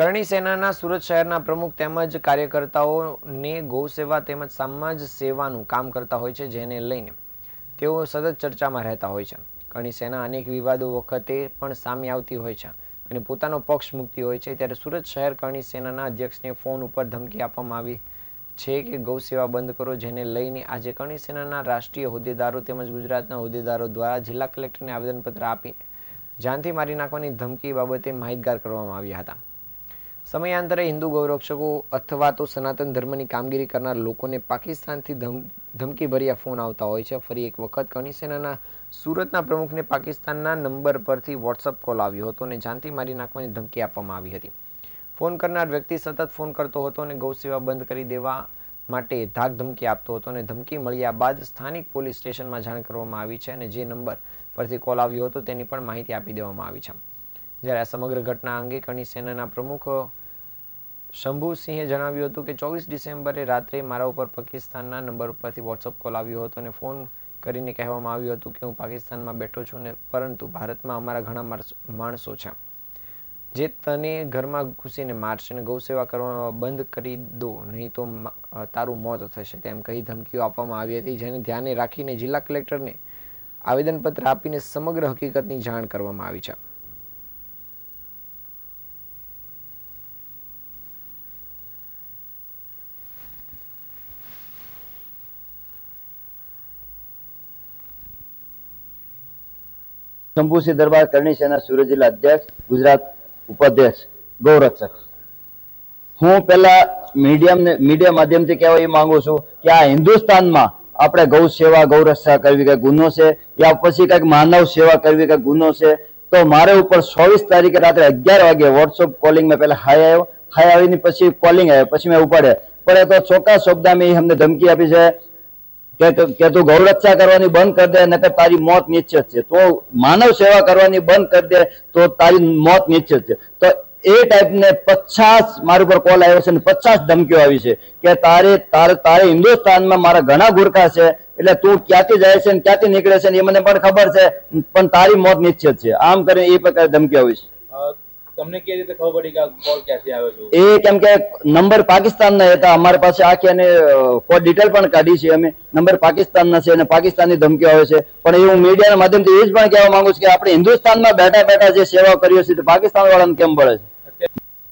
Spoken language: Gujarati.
કરણી સેનાના સુરત શહેરના પ્રમુખ તેમજ કાર્યકર્તાઓને ગૌસેવા તેમજ સમાજ સેવાનું કામ કરતા હોય છે, જેને લઈને તેઓ સતત ચર્ચામાં રહેતા હોય છે. કરણી સેના અનેક વિવાદો વખતે પણ સામે આવતી હોય છે અને પોતાનો પક્ષ મૂકતી હોય છે. ત્યારે સુરત શહેર કરણી સેનાના અધ્યક્ષને ફોન ઉપર ધમકી આપવામાં આવી છે કે ગૌસેવા બંધ કરો, જેને લઈને આજે કરણી સેનાના રાષ્ટ્રીય હોદ્દેદારો તેમજ ગુજરાતના હોદ્દેદારો દ્વારા જિલ્લા કલેક્ટરને આવેદનપત્ર આપીને જાનથી મારી નાખવાની ધમકી બાબતે માહિતગાર કરવામાં આવ્યા હતા. સમયાંતરે હિન્દુ ગૌરક્ષકો અથવા તો સનાતન ધર્મની કામગીરી કરનાર લોકોને પાકિસ્તાનથી ધમ, ધમકીભર્યા ફોન આવતા હોય છે. ફરી એક વખત કરણી સેનાના સુરતના પ્રમુખને પાકિસ્તાનના નંબર પરથી વોટ્સઅપ કોલ આવ્યો હતો અને જાનથી મારી નાખવાની ધમકી આપવામાં આવી હતી. ફોન કરનાર વ્યક્તિ સતત ફોન કરતો હતો અને ગૌ સેવા બંધ કરી દેવા માટે ધાક ધમકી આપતો હતો અને ધમકી મળ્યા બાદ સ્થાનિક પોલીસ સ્ટેશનમાં જાણ કરવામાં આવી છે અને જે નંબર પરથી કોલ આવ્યો હતો તેની પણ માહિતી આપી દેવામાં આવી છે. જ્યારે આ સમગ્ર ઘટના અંગે કણી સેનાના પ્રમુખ શંભુસિંહે જણાવ્યું હતું કે ચોવીસ ડિસેમ્બરે રાત્રે મારા ઉપર પાકિસ્તાનના નંબર ઉપરથી વોટ્સઅપ કોલ આવ્યો હતો અને ફોન કરીને કહેવામાં આવ્યું હતું કે હું પાકિસ્તાનમાં બેઠો છું ને પરંતુ ભારતમાં અમારા ઘણા માણસો- છે. જે તને ઘરમાં ઘૂસીને મારશે અને ગૌ સેવા કરવા બંધ કરી દો, નહીં તો તારું મોત થશે તેમ કહી ધમકીઓ આપવામાં આવી હતી, જેને ધ્યાને રાખીને જિલ્લા કલેક્ટરને આવેદનપત્ર આપીને સમગ્ર હકીકતની જાણ કરવામાં આવી છે. શંભુસિંહ દરબાર કરણી સેના સુરત જિલ્લા અધ્યક્ષ, ગુજરાત ઉપાધ્યક્ષ, ગૌરક્ષક. હું પેલા મીડિયમ મીડિયા માધ્યમથી કહેવા એ માંગુ છું કે આ હિન્દુસ્તાનમાં આપણે ગૌ સેવા, ગૌ રક્ષા કરવી કઈ ગુનો છે, યા પછી કંઈક માનવ સેવા કરવી કઈ ગુનો છે, તો મારે ઉપર ચોવીસ તારીખે રાત્રે અગિયાર વાગે વોટ્સઅપ કોલિંગ મેં પહેલા હાય આવ્યો, હાય આવીને પછી કોલિંગ આવ્યો, પછી મેં ઉપાડે પડે તો ચોખ્ખા એ અમને ધમકી આપી છે. કે તું- ગૌરક્ષા કરવાની બંધ કરી દે, નકર તારી મોત નિશ્ચિત છે. તો માનવ સેવા કરવાની બંધ કરી દે, તો તારી મોત નિશ્ચિત છે. તો એ ટાઈપને પચાસ મારી ઉપર કોલ આવ્યો છે અને પચાસ ધમકીઓ આવી છે કે તારે તારે તારે હિન્દુસ્તાનમાં મારા ઘણા ગુરખા છે, એટલે તું ક્યાંથી જાય છે ને ક્યાંથી નીકળે છે ને એ મને પણ ખબર છે, પણ તારી મોત નિશ્ચિત છે. આમ કરીને એ પ્રકારે ધમકી આવી છે. તમને કેવી રીતે ખબર પડી કે કોલ ક્યાંથી આવ્યો છે? એ કેમ કે નંબર પાકિસ્તાનના હતા. અમારી પાસે આખી અને કોઈ ડિટેલ પણ કાઢી છે. અમે નંબર પાકિસ્તાનના છે અને પાકિસ્તાનની ધમકીઓ આવે છે. પણ એ હું મીડિયાના માધ્યમથી એ જ પણ કહેવા માંગુ છું કે આપણે હિન્દુસ્તાનમાં બેઠા બેઠા જે સેવા કરીએ છીએ, તો પાકિસ્તાન વાળાને કેમ મળે છે?